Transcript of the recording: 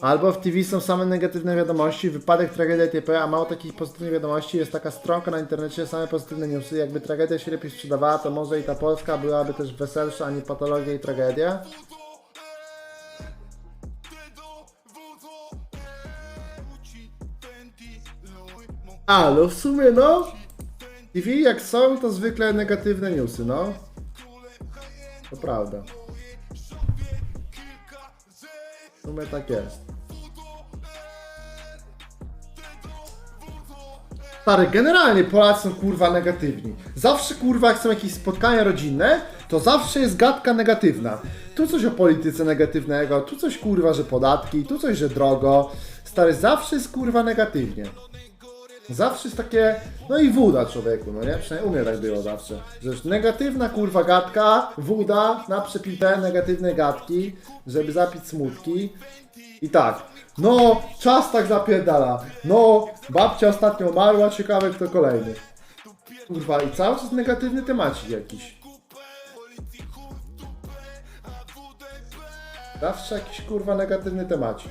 Albo w TV są same negatywne wiadomości, wypadek, tragedia itp., a mało takich pozytywnych wiadomości. Jest taka stronka na internecie, same pozytywne newsy. Jakby tragedia się lepiej sprzedawała, to może i ta Polska byłaby też weselsza, a nie patologia i tragedia. A, no w sumie no. TV jak są, to zwykle negatywne newsy, no. To prawda. Sumie tak jest. Stary, generalnie Polacy są kurwa negatywni. Zawsze kurwa jak są jakieś spotkania rodzinne, to zawsze jest gadka negatywna. Tu coś o polityce negatywnego, tu coś kurwa, że podatki, tu coś, że drogo. Stary, zawsze jest kurwa negatywnie. Zawsze jest takie, no i woda człowieku, no nie? Przynajmniej u mnie tak było zawsze. Że negatywna kurwa gadka, woda na przepite negatywne gadki, żeby zapić smutki. I tak, no czas tak zapierdala, no babcia ostatnio umarła, ciekawe kto kolejny. Kurwa i cały czas negatywny temacik jakiś. Zawsze jakiś kurwa negatywny temacik.